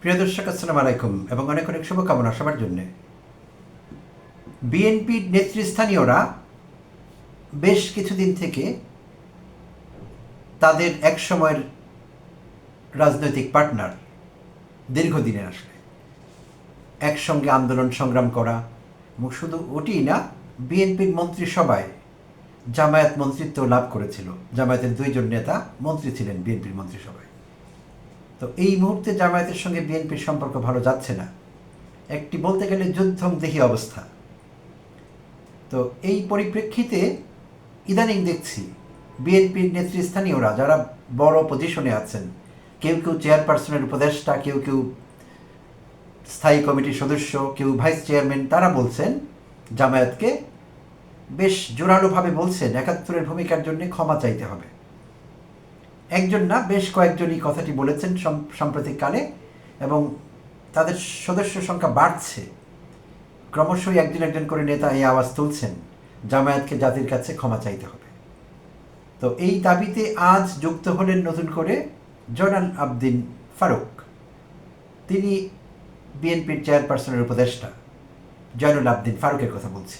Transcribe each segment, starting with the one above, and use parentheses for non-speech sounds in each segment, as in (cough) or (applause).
প্রিয় দর্শক, আসসালামু আলাইকুম এবং অনেক অনেক শুভকামনা সবার জন্যে। বিএনপির নেতৃস্থানীয়রা বেশ কিছুদিন থেকে তাদের এক সময়ের রাজনৈতিক পার্টনার দীর্ঘদিনের আসলে। একসঙ্গে আন্দোলন সংগ্রাম করা, এবং শুধু ওটিই না, বিএনপির মন্ত্রিসভায় জামায়াত মন্ত্রিত্ব লাভ করেছিল। জামায়াতের দুইজন নেতা মন্ত্রী ছিলেন বিএনপির মন্ত্রিসভায়। তো এই মুহূর্তে জামায়াতের সঙ্গে বিএনপির সম্পর্ক ভালো যাচ্ছে না। একটি বলতে গেলে যুদ্ধম দেহি অবস্থা। তো এই পরিপ্রেক্ষিতে ইদানিং দেখছি বিএনপির নেতৃস্থানীয়রা যারা বড় পজিশনে আছেন, কেউ কেউ চেয়ারপারসনের উপদেষ্টা, কেউ কেউ স্থায়ী কমিটির সদস্য, কেউ ভাইস চেয়ারম্যান তারা বলছেন, জামায়াতকে বেশ জোরালোভাবে বলছেন, একাত্তরের ভূমিকার জন্য ক্ষমা চাইতে হবে। একজন না, বেশ কয়েকজনই কথাটি বলেছেন সম- সাম্প্রতিককালে এবং তাদের সদস্য সংখ্যা বাড়ছে। ক্রমশই একজন একজন করে নেতা এই আওয়াজ তুলছেন, জামায়াতকে জাতির কাছে ক্ষমা চাইতে হবে। তো এই দাবিতে আজ যুক্ত হলেন নতুন করে জয়নাল আবদিন ফারুক। তিনি বিএনপির চেয়ারপারসনের উপদেষ্টা, জয়নুল আবদিন ফারুকের কথা বলছি।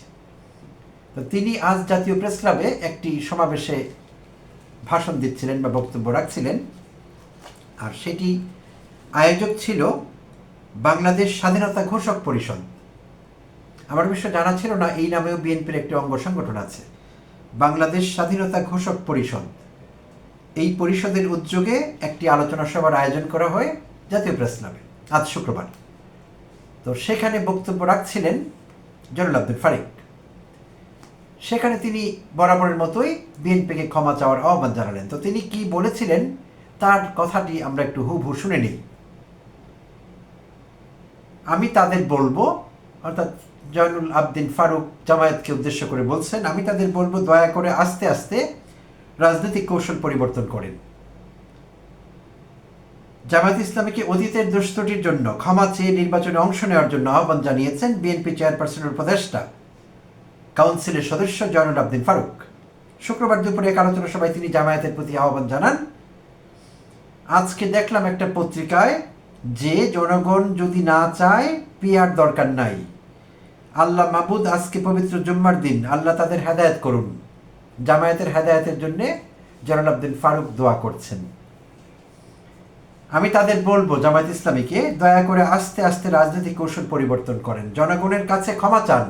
তো তিনি আজ জাতীয় প্রেস ক্লাবে একটি সমাবেশে ভাষণ দিচ্ছিলেন বা বক্তব্য রাখছিলেন। আর সেটি আয়োজক ছিল বাংলাদেশ স্বাধীনতা ঘোষক পরিষদ। আমার বিষয় জানা ছিল না, এই নামেও বিএনপির একটি অঙ্গ সংগঠন আছে। বাংলাদেশ স্বাধীনতা ঘোষক পরিষদ। এই পরিষদের উদ্যোগে একটি আলোচনা সভার আয়োজন করা হয় জাতীয় প্রেস ক্লাবে আজ শুক্রবার। তো সেখানে বক্তব্য রাখছিলেন জয়নুল আব্দুল ফারিক। সেখানে তিনি বরাবরের মতোই বিএনপিকে ক্ষমা চাওয়ার আহ্বান জানালেন। তো তিনি কি বলেছিলেন? তার কথাটি আমরা একটু হুবহু শুনে নিই। আমি তাদের বলব, অর্থাৎ জয়নুল আবদিন ফারুক জামায়াতকে উদ্দেশ্য করে বলছেন, আমি তাদের বলব, দয়া করে আস্তে আস্তে রাজনৈতিক কৌশল পরিবর্তন করেন। জামায়াত ইসলামীকে অতীতের দুষ্টটির জন্য, ক্ষমা চেয়ে নির্বাচনে অংশ নেওয়ার জন্য আহ্বান জানিয়েছেন বিএনপি চেয়ারপারসনের উপদেষ্টা। কাউন্সিলের সদস্য জয়নুল আবদিন ফারুক। শুক্রবার দুপুরে এক আলোচনা সভায় তিনি জামায়াতের প্রতি আহ্বান জানান, আজকে দেখলাম একটা পত্রিকায় যে জনগণ যদি না চায় পিয়ার দরকার নাই। আল্লাহ মাবুদ আজকে পবিত্র জুম্মার দিন, আল্লাহ তাদের হেদায়ত করুন। জামায়াতের হেদায়তের জন্য জয়নুল আবদিন ফারুক দোয়া করছেন। আমি তাদের বলব, জামায়াত ইসলামীকে দয়া করে আস্তে আস্তে রাজনৈতিক কৌশল পরিবর্তন করেন। জনগণের কাছে ক্ষমা চান।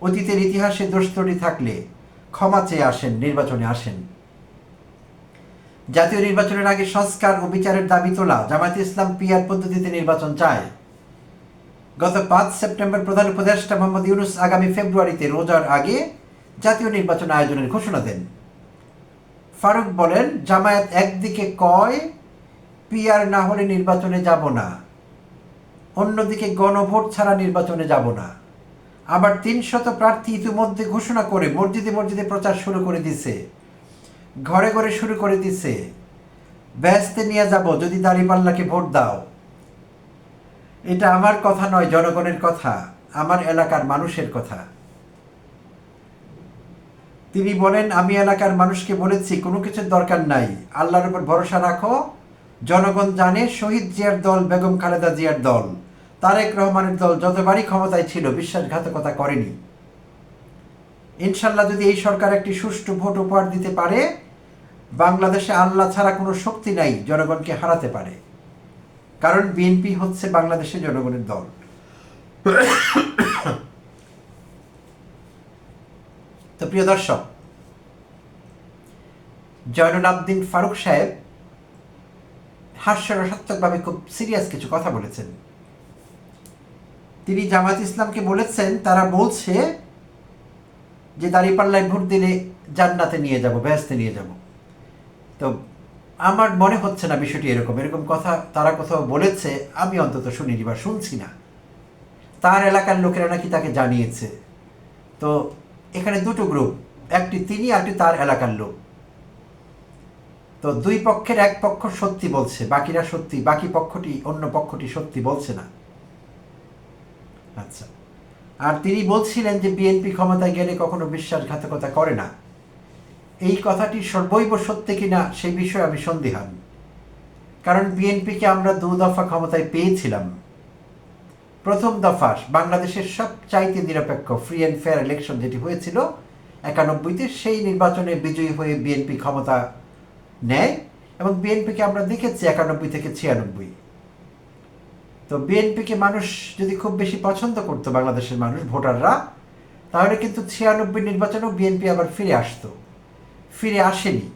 অতীতের ইতিহাসে দোষ ত্রুটি থাকলে ক্ষমা চেয়ে আসেন, নির্বাচনে আসেন। জাতীয় নির্বাচনের আগে সংস্কার ও বিচারের দাবি তোলা জামায়াত ইসলাম পিয়ার পদ্ধতিতে নির্বাচন চায়। গত পাঁচ সেপ্টেম্বর প্রধান উপদেষ্টা মোহাম্মদ ইউনুস আগামী ফেব্রুয়ারিতে রোজার আগে জাতীয় নির্বাচন আয়োজনের ঘোষণা দেন। ফারুক বলেন, জামায়াত একদিকে কয় পিয়ার না হলে নির্বাচনে যাব না। অন্যদিকে গণভোট ছাড়া নির্বাচনে যাব না। আবার তিনশত প্রার্থী ইতিমধ্যে ঘোষণা করে মসজিদে মসজিদে প্রচার শুরু করে দিছে। ঘরে ঘরে শুরু করে দিছে। ব্যস্তে নিয়ে যাব, যদি দাঁড়িপাল্লাকে ভোট দাও। এটা আমার কথা নয়, জনগণের কথা। আমার এলাকার মানুষের কথা। তিনি বলেন, আমি এলাকার মানুষকে বলেছি, কোনো কিছুর দরকার নাই। আল্লাহর উপর ভরসা রাখো। জনগণ জানে, শহীদ জিয়ার দল, বেগম খালেদা জিয়ার দল। তারেক রহমানের দল যতবারই ক্ষমতায় ছিল, বিশ্বাসঘাতকতা করেনি। ইনশাল্লাহ যদি এই সরকার একটি সুষ্ঠু ভোট উপহার দিতে পারে, বাংলাদেশে আল্লাহ ছাড়া কোনো শক্তি নাই, জনগণকে হারাতে পারে। কারণ বিএনপি হচ্ছে বাংলাদেশের জনগণের দল। তো প্রিয় দর্শক জয়নুল আবদিন ফারুক সাহেব হাস্যরসাত্মকভাবে খুব সিরিয়াস কিছু কথা বলেছেন। তিনি জামাত ইসলামকে বলেছেন, তারা বলছে যে দাঁড়িপাল্লায় ভোট দিলে জান্নাতে নিয়ে যাব ব্যস্তে নিয়ে যাব। তো আমার মনে হচ্ছে না বিষয়টি এরকম। এরকম কথা তারা কোথাও বলেছে, আমি অন্তত শুনিনি বা শুনছি না। তার এলাকার লোকেরা নাকি তাকে জানিয়েছে। তো এখানে দুটো গ্রুপ একটি তিনি একটি তার এলাকার লোক। তো দুই পক্ষের এক পক্ষ সত্যি বলছে, বাকিরা সত্যি, বাকি পক্ষটি, অন্য পক্ষটি সত্যি বলছে না। আচ্ছা। আর তিনি বলছিলেন যে বিএনপি ক্ষমতায় গেলে কখনো বিশ্বাসঘাতকতা করে না। এই কথাটি সর্বৈব সত্যি কিনা সেই বিষয়ে আমি সন্দিহান। কারণ বিএনপিকে আমরা দু দফা ক্ষমতায় পেয়েছিলাম। প্রথম দফা বাংলাদেশের সবচাইতে নিরপেক্ষ ফ্রি অ্যান্ড ফেয়ার ইলেকশন যেটি হয়েছিল একানব্বইতে, সেই নির্বাচনে বিজয়ী হয়ে বিএনপি ক্ষমতা নেয় এবং বিএনপিকে আমরা দেখেছি একানব্বই থেকে ছিয়ানব্বই। তো বিএনপিকে মানুষ যদি খুব বেশি পছন্দ করতো বাংলাদেশের মানুষ, ভোটাররা, তাহলে কিন্তু ছিয়ানব্বই নির্বাচনেও বিএনপি আবার ফিরে আসতো। ফিরে আসেনি।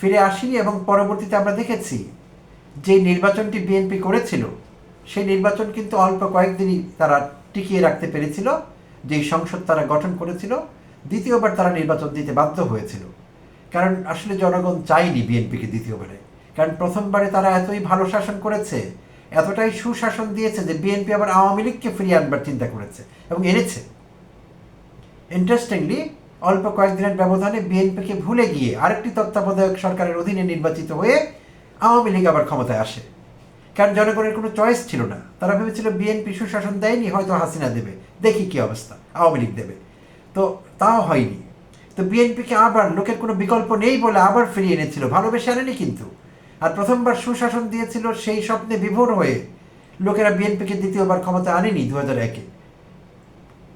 ফিরে আসেনি এবং পরবর্তীতে আমরা দেখেছি যে নির্বাচনটি বিএনপি করেছিল, সেই নির্বাচন কিন্তু অল্প কয়েকদিনই তারা টিকিয়ে রাখতে পেরেছিল, যেই সংসদ তারা গঠন করেছিল, দ্বিতীয়বার তারা নির্বাচন দিতে বাধ্য হয়েছিল। কারণ আসলে জনগণ চায়নি বিএনপিকে দ্বিতীয়বারে। কারণ প্রথমবারে তারা এতই ভালো শাসন করেছে, এতটাই সুশাসন দিয়েছে যে বিএনপি আবার আওয়ামী লীগকে ফিরিয়ে আনবার চিন্তা করেছে এবং এনেছে। ইন্টারেস্টিংলি অল্প কয়েকদিনের ব্যবধানে বিএনপিকে ভুলে গিয়ে আরেকটি তত্ত্বাবধায়ক সরকারের অধীনে নির্বাচিত হয়ে আওয়ামী লীগ আবার ক্ষমতায় আসে। কারণ জনগণের কোনো চয়েস ছিল না। তারা ভেবেছিল বিএনপি সুশাসন দেয়নি, হয়তো হাসিনা দেবে। দেখি কি অবস্থা, আওয়ামী লীগ দেবে। তো তাও হয়নি। তো বিএনপিকে আবার লোকের কোনো বিকল্প নেই বলে আবার ফিরিয়ে এনেছিল। ভালোবেসে আনেনি কিন্তু। আর প্রথমবার সুশাসন দিয়েছিল সেই স্বপ্নে বিভোর হয়ে। লোকেরা বিএনপিকে দ্বিতীয়বার ক্ষমতা আনেনি দু হাজার একে।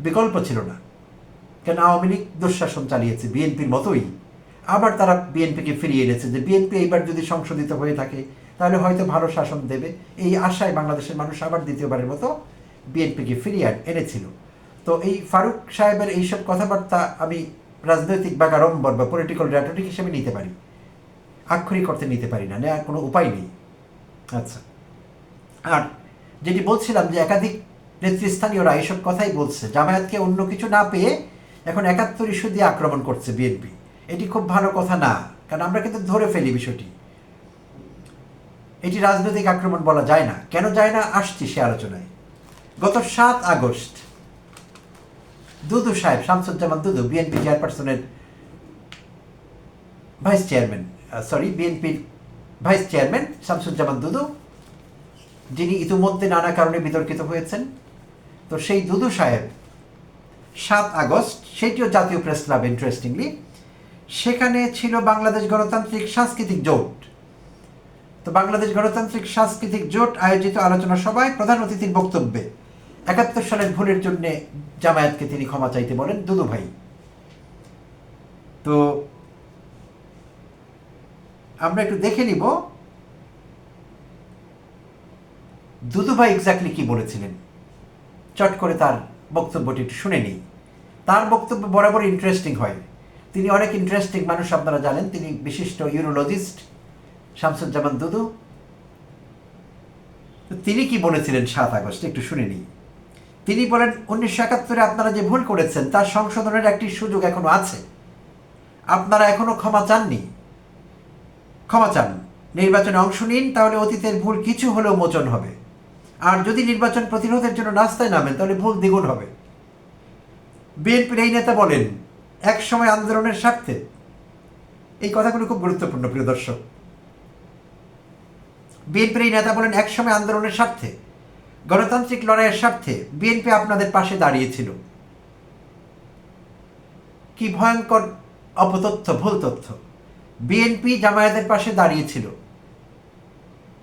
বিকল্প ছিল না। কেন আওয়ামী লীগ দুঃশাসন চালিয়েছে বিএনপির মতোই। আবার তারা বিএনপিকে ফিরিয়ে এনেছে যে বিএনপি এইবার যদি সংশোধিত হয়ে থাকে, তাহলে হয়তো ভালো শাসন দেবে। এই আশায় বাংলাদেশের মানুষ আবার দ্বিতীয়বারের মতো বিএনপিকে ফিরিয়ে এনেছিল। তো এই ফারুক সাহেবের এইসব কথাবার্তা আমি রাজনৈতিক বাগাড়ম্বর বা পলিটিক্যাল র্যাটোরিক হিসেবে নিতে পারি। আক্ষরিক করতে নিতে পারি না নেওয়ার কোনো উপায় নেই। আচ্ছা। আর যেটি বলছিলাম যে একাধিক নেতৃস্থানীয়রা এইসব কথাই বলছে, জামায়াতকে অন্য কিছু না পেয়ে এখন একাত্তর ইস্যু দিয়ে আক্রমণ করছে বিএনপি। এটি খুব ভালো কথা না, কারণ আমরা কিন্তু ধরে ফেলি বিষয়টি। এটি রাজনৈতিক আক্রমণ বলা যায় না। কেন যায় না আসছি সে আলোচনায়। গত সাত আগস্ট দুদু সাহেব, শামসুজ্জামান দুদু, বিএনপি চেয়ারপারসনের ভাইস চেয়ারম্যান সরি বিএনপির ভাইস চেয়ারম্যান শামসুজ্জামান দুদু, যিনি ইতিমধ্যে নানা কারণে বিতর্কিত হয়েছেন। তো সেই দুদু সাহেব সাত আগস্ট, সেটিও জাতীয় প্রেস ক্লাব ইন্টারেস্টিংলি সেখানে ছিল বাংলাদেশ গণতান্ত্রিক সাংস্কৃতিক জোট। তো বাংলাদেশ গণতান্ত্রিক সাংস্কৃতিক জোট আয়োজিত আলোচনা সভায় প্রধান অতিথির বক্তব্যে একাত্তর সালের ভুলের জন্য জামায়াতকে তিনি ক্ষমা চাইতে বলেন দুদু ভাই। তো আমরা একটু দেখে নিব। দুদু ভাই এক্স্যাক্টলি কি বলেছিলেন? চট করে তার বক্তব্যটি একটু শুনে নিই। তার বক্তব্য বরাবর ইন্টারেস্টিং হয়। তিনি অনেক ইন্টারেস্টিং মানুষ আপনারা জানেন। তিনি বিশিষ্ট ইউরোলজিস্ট শামসুজ্জামান দুদু। তিনি কি বলেছিলেন সাত আগস্ট? একটু শুনে নিই। তিনি বলেন, উনিশশো একাত্তরে আপনারা যে ভুল করেছেন, তার সংশোধনের একটি সুযোগ এখনও আছে। আপনারা এখনও ক্ষমা চাননি। ক্ষমা চান। নির্বাচনে অংশ নিন, তাহলে অতীতের ভুল কিছু হলেও মোচন হবে। আর যদি নির্বাচন প্রতিরোধের জন্য রাস্তায় নামেন, তাহলে ভুল দ্বিগুণ হবে। বিএনপির এই নেতা বলেন, এক সময় আন্দোলনের স্বার্থে। এই কথাগুলো খুব গুরুত্বপূর্ণ, প্রিয় দর্শক। বিএনপির এই নেতা বলেন, এক সময় আন্দোলনের স্বার্থে। গণতান্ত্রিক লড়াইয়ের স্বার্থে বিএনপি আপনাদের পাশে দাঁড়িয়েছিল। কি ভয়ঙ্কর অপতথ্য, ভুল তথ্য। বিএনপি জামায়াতের পাশে দাঁড়িয়েছিল।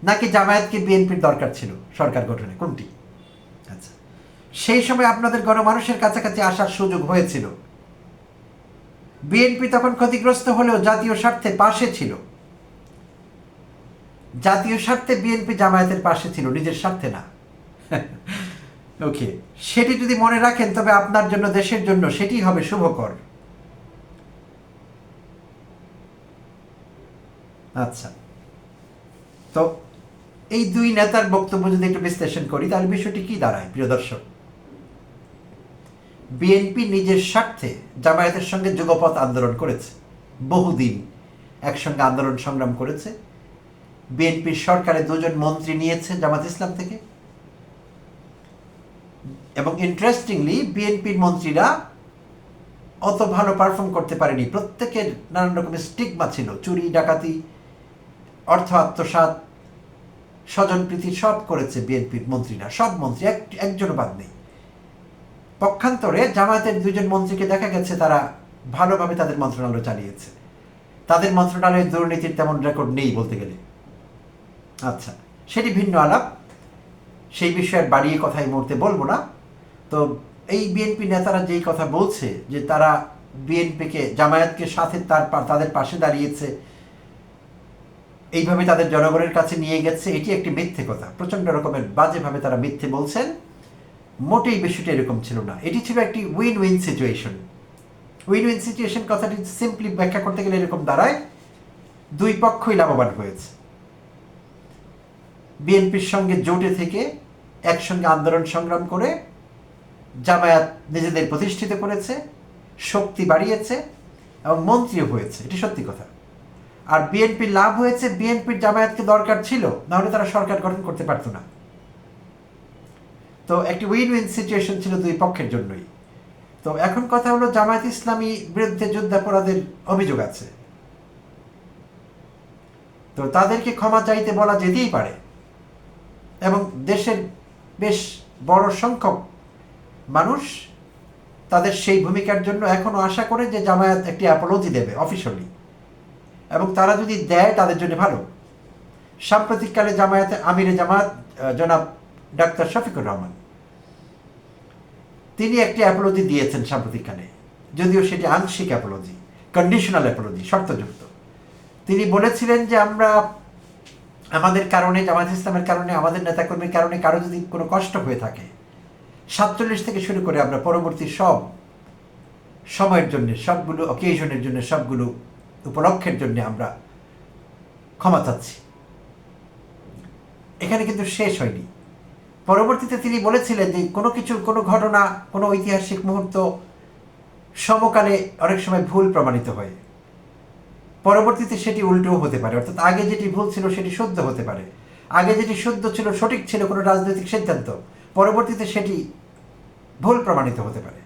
নাকি জামায়াতকে বিএনপির দরকার ছিল সরকার গঠনে? কোনটি? আচ্ছা। সেই সময় আপনাদের গণমানুষের কাছাকাছি আসার সুযোগ হয়েছিল। বিএনপি তখন ক্ষতিগ্রস্ত হলেও জাতীয় স্বার্থে পাশে ছিল। জাতীয় স্বার্থে বিএনপি জামায়াতের পাশে ছিল, নিজের স্বার্থে না। (laughs) ওকে সেটি যদি মনে রাখেন, তবে আপনার জন্য, দেশের জন্য সেটি হবে শুভকর। আচ্ছা। তো এই দুই নেতার বক্তব্য যদি একটু বিশ্লেষণ করি, তাহলে বিষয়টি কি দাঁড়ায়, প্রিয় দর্শক? বিএনপি নিজের স্বার্থে জামায়াতের সঙ্গে যুগপথ আন্দোলন করেছে। বহুদিন একসঙ্গে আন্দোলন সংগ্রাম করেছে। বিএনপির সরকারে দুজন মন্ত্রী নিয়েছে জামাত ইসলাম থেকে। এবং ইন্টারেস্টিংলি বিএনপির মন্ত্রীরা অত ভালো পারফর্ম করতে পারেনি। প্রত্যেকের নানান রকমের স্টিগমা ছিল। চুরি, ডাকাতি অর্থ আত্মসাৎ স্বজনপ্রীতি সব করেছে বিএনপির মন্ত্রীরা। সব মন্ত্রী, এক, একজনও বাদ নেই। পক্ষান্তরে জামায়াতের দুজন মন্ত্রীকে দেখা গেছে তারা ভালোভাবে তাদের মন্ত্রণালয় চালিয়েছে। তাদের মন্ত্রণালয়ের দুর্নীতির তেমন রেকর্ড নেই বলতে গেলে। আচ্ছা সেটি ভিন্ন আলাপ। সেই বিষয়ে বাড়িয়ে কথা এই মুহূর্তে বলব না। তো এই বিএনপি নেতারা যেই কথা বলছে, যে তারা বিএনপিকে, জামায়াতকে সাথে তার তাদের পাশে দাঁড়িয়েছে এইভাবে তাদের জনগণের কাছে নিয়ে গেছে, এটি একটি মিথ্যে কথা। প্রচণ্ড রকমের বাজেভাবে তারা মিথ্যে বলছেন। মোটেই বিষয়টি এরকম ছিল না। এটি ছিল একটি win win situation win win situation কথাটি সিম্পলি ব্যাখ্যা করতে গেলে এরকম দাঁড়ায়, দুই পক্ষই লাভবান হয়েছে। বিএনপির সঙ্গে জোটে থেকে একসঙ্গে আন্দোলন সংগ্রাম করে জামায়াত নিজেদের প্রতিষ্ঠিত করেছে, শক্তি বাড়িয়েছে এবং মন্ত্রীও হয়েছে। এটি সত্যি কথা। আর বিএনপির লাভ হয়েছে বিএনপির জামায়াতকে দরকার ছিল, নাহলে তারা সরকার গঠন করতে পারতো না। তো একটি উইন উইন সিচুয়েশন ছিল দুই পক্ষের জন্যই। তো এখন কথা হলো, জামায়াত ইসলামী বিরুদ্ধে যুদ্ধাপরাধের অভিযোগ আছে। তো তাদেরকে ক্ষমা চাইতে বলা যেতেই পারে। এবং দেশের বেশ বড় সংখ্যক মানুষ তাদের সেই ভূমিকার জন্য এখনও আশা করে যে জামায়াত একটি অ্যাপোলজি দেবে অফিসিয়ালি এবং তারা যদি দেয় তাদের জন্য ভালো। সাম্প্রতিককালে জামায়াতে আমিরে জামায়াত আহ, জনাব ডাক্তার শফিকুর রহমান। তিনি একটি অ্যাপোলজি দিয়েছেন সাম্প্রতিককালে। যদিও সেটি আংশিক অ্যাপোলজি কন্ডিশনাল অ্যাপোলজি শর্তযুক্ত। তিনি বলেছিলেন যে আমরা আমাদের কারণে জামায়াত ইসলামের কারণে আমাদের নেতাকর্মীর কারণে কারও যদি কোনো কষ্ট হয়ে থাকে সাতচল্লিশ থেকে শুরু করে আমরা পরবর্তী সব সময়ের জন্য সবগুলো অকেশনের জন্য সবগুলো উপলক্ষের জন্য আমরা ক্ষমা চাচ্ছি। এখানে কিন্তু শেষ হয়নি। পরবর্তীতে তিনি বলেছিলেন যে কোনো কিছু, কোনো ঘটনা, কোনো ঐতিহাসিক মুহূর্ত সমকালে অনেক সময় ভুল প্রমাণিত হয়। পরবর্তীতে সেটি উল্টোও হতে পারে। অর্থাৎ আগে যেটি ভুল ছিল সেটি শুদ্ধ হতে পারে। আগে যেটি শুদ্ধ ছিল, সঠিক ছিল কোনো রাজনৈতিক সিদ্ধান্ত, পরবর্তীতে সেটি ভুল প্রমাণিত হতে পারে।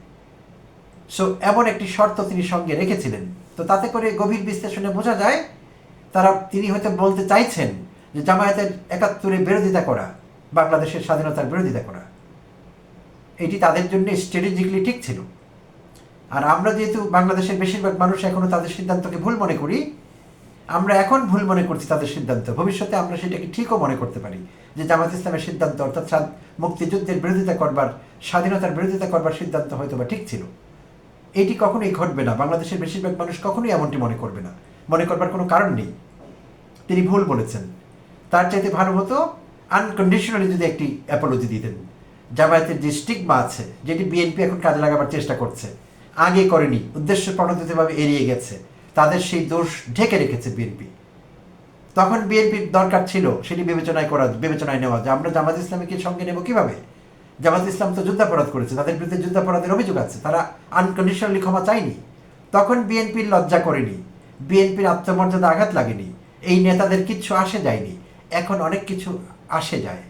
সো এমন একটি শর্ত তিনি সঙ্গে রেখেছিলেন। তো তাতে করে গভীর বিশ্লেষণে বোঝা যায়, তারা তিনি হয়তো বলতে চাইছেন যে জামায়াতের একাত্তরে বিরোধিতা করা, বাংলাদেশের স্বাধীনতার বিরোধিতা করা। এটি তাদের জন্য স্ট্র্যাটেজিক্যালি ঠিক ছিল। আর আমরা যেহেতু বাংলাদেশের বেশিরভাগ মানুষ এখনও তাদের সিদ্ধান্তকে ভুল মনে করি, আমরা এখন ভুল মনে করছি তাদের সিদ্ধান্ত। ভবিষ্যতে আমরা সেটাকে ঠিকও মনে করতে পারি যে জামাত ইসলামের সিদ্ধান্ত অর্থাৎ মুক্তিযুদ্ধের বিরোধিতা করবার, স্বাধীনতার বিরোধিতা করবার সিদ্ধান্ত হয়তো বা ঠিক ছিল। এটি কখনোই ঘটবে না। বাংলাদেশের বেশিরভাগ মানুষ কখনোই এমনটি মনে করবে না। মনে করবার কোনো কারণ নেই। তিনি ভুল বলেছেন। তার চাইতে ভালো হতো আনকন্ডিশনালি যদি একটি অ্যাপোলজি দিতেন। জামায়াতের যে স্টিগমা আছে, যেটি বিএনপি এখন কাজে লাগাবার চেষ্টা করছে, আগে করেনি, উদ্দেশ্য প্রণোদিতভাবে এড়িয়ে গেছে, তাদের সেই দোষ ঢেকে রেখেছে বিএনপি তখন বিএনপির দরকার ছিল, সেটি বিবেচনায় করা, বিবেচনায় নেওয়া যে আমরা জামাত ইসলামীকে সঙ্গে নেব কীভাবে? জামাত ইসলাম তো যুদ্ধাপরাধ করেছে, তাদের বিরুদ্ধে যুদ্ধাপরাধের অভিযোগ আছে, তারা আনকন্ডিশনালি ক্ষমা চায়নি। তখন বিএনপির লজ্জা করেনি, বিএনপির আত্মমর্যাদা আঘাত লাগেনি, এই নেতাদের কিচ্ছু আসে যায়নি, এখন অনেক কিছু আসে যায়।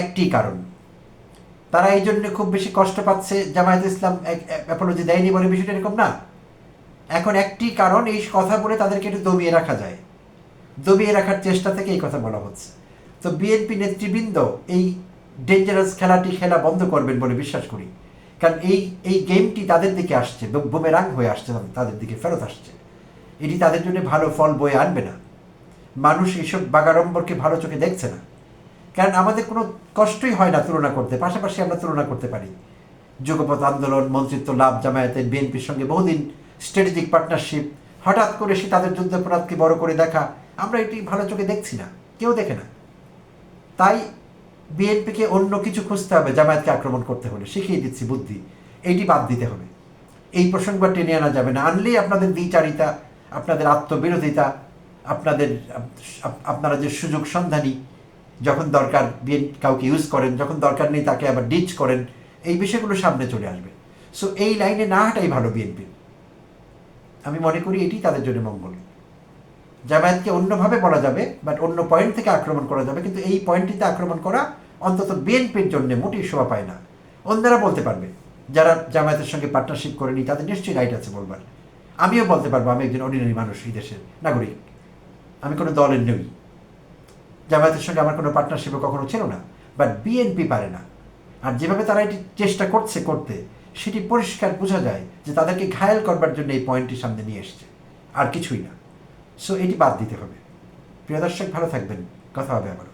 একটি কারণ, তারা এই জন্য খুব বেশি কষ্ট পাচ্ছে, জামায়াত ইসলাম অ্যাপোলজি দেয়নি বলে বিষয়টা এরকম না। এখন একটি কারণ, এই কথা বলে তাদেরকে একটু দমিয়ে রাখা যায়। দমিয়ে রাখার চেষ্টা থেকে এই কথা বলা হচ্ছে। তো বিএনপি নেতৃবৃন্দ এই ডেঞ্জারাস খেলাটি খেলা বন্ধ করবেন বলে বিশ্বাস করি। কারণ এই এই গেমটি তাদের দিকে আসছে বুমেরাং হয়ে আসছে, তাদের- দিকে ফেরত আসছে। এটি তাদের জন্য ভালো ফল বয়ে আনবে না। মানুষ এইসব বাগাড়ম্বরকে ভালো চোখে দেখছে না। কারণ আমাদের কোনো কষ্টই হয় না তুলনা করতে, পাশাপাশি আমরা তুলনা করতে পারি। যুগপথ আন্দোলন, মন্ত্রিত্ব, লাভ, জামায়াতের বিএনপির সঙ্গে বহুদিন স্ট্র্যাটেজিক পার্টনারশিপ হঠাৎ করে সে তাদের যুদ্ধাপরাধকে বড় করে দেখা, আমরা এটি ভালো চোখে দেখছি না, কেউ দেখে না। তাই বিএনপিকে অন্য কিছু খুঁজতে হবে, জামায়াতকে আক্রমণ করতে হলে। শিখিয়ে দিচ্ছি বুদ্ধি। এইটি বাদ দিতে হবে। এই প্রসঙ্গ টেনে আনা যাবে না। আনলেই আপনাদের দ্বিচারিতা, আপনাদের আত্মবিরোধিতা, আপনাদের, আপনারা যে সুযোগ সন্ধানী, যখন দরকার বিএন, কাউকে ইউজ করেন, যখন দরকার নেই তাকে আবার ডিচ করেন, এই বিষয়গুলো সামনে চলে আসবে। সো এই লাইনে না হাঁটাই ভালো বিএনপি। আমি মনে করি এটি তাদের জন্য মঙ্গল। জামায়াতকে অন্যভাবে বলা যাবে বাট অন্য পয়েন্ট থেকে আক্রমণ করা যাবে, কিন্তু এই পয়েন্টটিতে আক্রমণ করা অন্তত বিএনপির জন্য মোটেই শোভা পায় না। অন্যরা বলতে পারবে, যারা জামায়াতের সঙ্গে পার্টনারশিপ করেনি, তাদের নিশ্চয়ই রাইট আছে বলবার। আমিও বলতে পারব, আমি একজন অর্ডিনারি মানুষ, এই দেশের নাগরিক। আমি কোনো দলের নই। জামায়াতের সঙ্গে আমার কোনো পার্টনারশিপও কখনো ছিল না বাট বিএনপি পারে না। আর যেভাবে তারা এটি চেষ্টা করছে করতে, সেটি পরিষ্কার বোঝা যায় যে তাদেরকে ঘায়েল করবার জন্য এই পয়েন্টটি সামনে নিয়ে এসছে। আর কিছুই না। সো এটি বাদ দিতে হবে। প্রিয় দর্শক ভালো থাকবেন। কথা হবে আবার